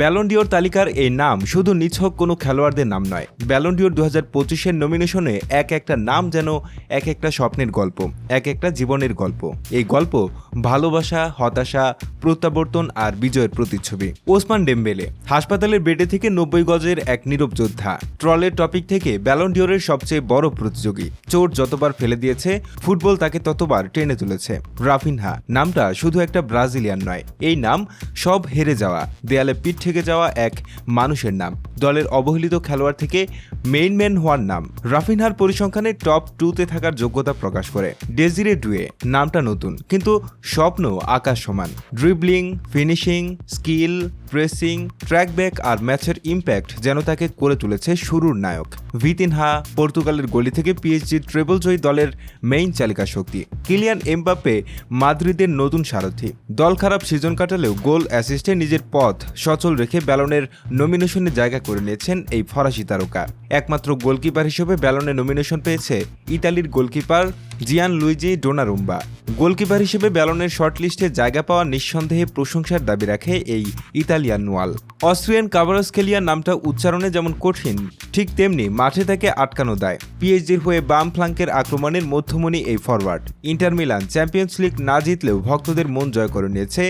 Ballon d'Or তালিকার এই নাম শুধু নিছক কোনো খেলোয়াড়দের নাম নয়। ব্যালন্ডিওর দু হাজার পঁচিশের নমিনেশনে এক একটা নাম যেন এক একটা স্বপ্নের গল্প, এক একটা জীবনের গল্প। এই গল্প ভালোবাসা, হতাশা, প্রত্যাবর্তন আর বিজয়ের প্রতিচ্ছবি। ওসমান ডেম্বেলে, হাসপাতালের বেডে থেকে নব্বই গজের এক নীরব যোদ্ধা। ট্রলের টপিক থেকে ব্যালন্ডিওরের সবচেয়ে বড় প্রতিযোগী। চোট যতবার ফেলে দিয়েছে, ফুটবল তাকে ততবার টেনে তুলেছে। রাফিনহা, নামটা শুধু একটা ব্রাজিলিয়ান নয়। এই নাম সব হেরে যাওয়া। দেয়ালে পিঠ থেকে যাওয়া এক মানুষের নাম। দলের অবহেলিত খেলোয়াড় থেকে মেইন ম্যান হওয়ার নাম। রাফিনহার পরিসংখ্যানে টপ টুতে থাকার যোগ্যতা প্রকাশ করে। ডেজিরে ডুয়ে নামটা নতুন, কিন্তু স্বপ্ন আকাশ সমান। Dribbling, finishing, skill, pressing, track back আর ম্যাচের ইম্প্যাক্ট যেন তাকে করে তুলেছে শুরুর নায়ক। ভিতিনহা পর্তুগালের গলি থেকে পিএইচজি ট্রেবল জয়ী দলের মেইন চালিকা শক্তি। কিলিয়ান এমবাপ্পে মাদ্রিদের নতুন সারথি। দল খারাপ সিজন কাটালেও গোল অ্যাসিস্টে নিজের পথ সচল রেখে ব্যালনের নমিনেশনে জায়গা করে নিয়েছেন এই ফরাসি তারকা। একমাত্র গোলকিপার হিসেবে ব্যালনে নমিনেশন পেয়েছে ইতালির গোলকিপার জিয়ান লুইজি ডোনারুম্বা গোলকিপার হিসেবে ব্যালনের শর্টলিস্টে জায়গা পাওয়া নিঃসন্দেহে প্রশংসার দাবি রাখে এই ইতালিয়ান নোয়াল। অস্ট্রিয়ান কাভারস্কেলিয়ার নামটা উচ্চারণে যেমন কঠিন, ঠিক তেমনি মাঠে তাকে আটকানো দেয়। পিএইচডির হয়ে বাম ফ্লাঙ্কের আক্রমণের মধ্যমণি এই forward. Inter Milan Champions League না জিতলেও ভক্তদের মন জয় করে নিয়েছে।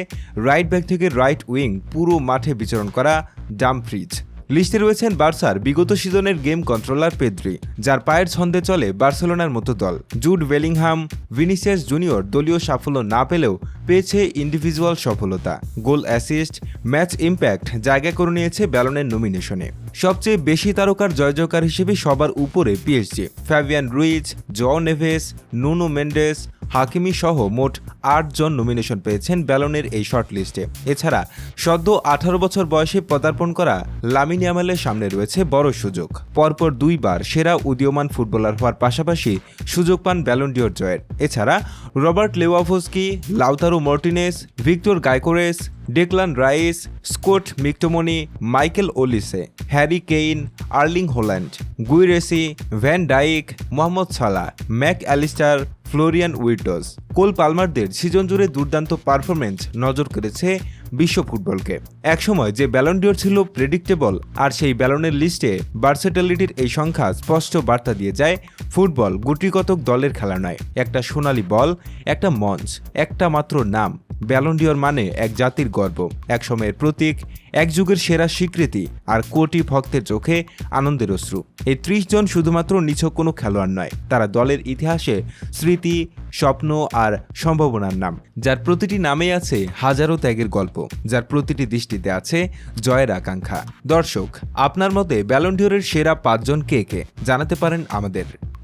রাইট ব্যাক থেকে রাইট উইং পুরো মাঠে বিচরণ করা ডামফ্রিজ। লিস্টে রয়েছেন বার্সার বিগত সিজনের গেম কন্ট্রোলার পেদ্রি, যার পায়ের ছন্দে চলে বার্সেলোনার মতো দল। জুড ওয়েলিংহাম ভিনিসিয়াস জুনিয়র দলীয় সাফল্য না পেলেও পেয়েছে ইন্ডিভিজুয়াল সফলতা। গোল অ্যাসিস্ট ম্যাচ ইম্প্যাক্ট জায়গা করে নিয়েছে ব্যালনের নমিনেশনে সবচেয়ে বেশি তারকার জয়জয়কার হিসেবে সবার উপরে PSG Fabian Ruiz Joao Neves Nuno Mendes Hakimi সহ মোট আটজন নমিনেশন পেয়েছেন ব্যালনের এই শর্ট লিস্টে এছাড়া সদ্য আঠারো বছর বয়সে পদার্পণ করা লামিন ইয়ামালের সামনে রয়েছে বড় সুযোগ। পরপর দুইবার সেরা উদীয়মান ফুটবলার হওয়ার পাশাপাশি সুযোগ পান ব্যালন্ডিওর জয়ের। এছাড়া Robert Lewandowski, Lautaro Martinez, Viktor Gyokeres, Declan Rice, Scott McTominay, Michael Olise, Harry Kane, Erling Haaland, Guirassy, Van Dijk, Mohamed Salah Mac Allister Florian Wirtz Cole পালমারদের season জুড়ে দুর্দান্ত পারফরমেন্স নজর কেড়েছে বিশ্ব ফুটবলকে। একসময় যে ব্যালন্ডিওর ছিল প্রেডিক্টেবল আর সেই ব্যালনের লিস্টে বার্সেটালিটির এই সংখ্যা স্পষ্ট বার্তা দিয়ে যায় ফুটবল গুটিকতক দলের খেলা নয়। একটা সোনালি বল, একটা মঞ্চ, একটা মাত্র নাম। ব্যালন্ডিওর মানে এক জাতির গর্ব, এক সময়ের প্রতীক, এক যুগের সেরা স্বীকৃতি আর কোটি ভক্তের চোখে আনন্দের অশ্রু। এই ত্রিশ জন শুধুমাত্র নিছক কোনো খেলোয়াড় নয়, তারা দলের ইতিহাসে স্মৃতি, স্বপ্ন আর সম্ভাবনার নাম, যার প্রতিটি নামে আছে হাজারো ত্যাগের গল্প, যার প্রতিটি দৃষ্টিতে আছে জয়ের আকাঙ্ক্ষা। দর্শক, আপনার মতে ব্যালন্ডিওরের সেরা পাঁচজন কে কে? জানাতে পারেন আমাদের।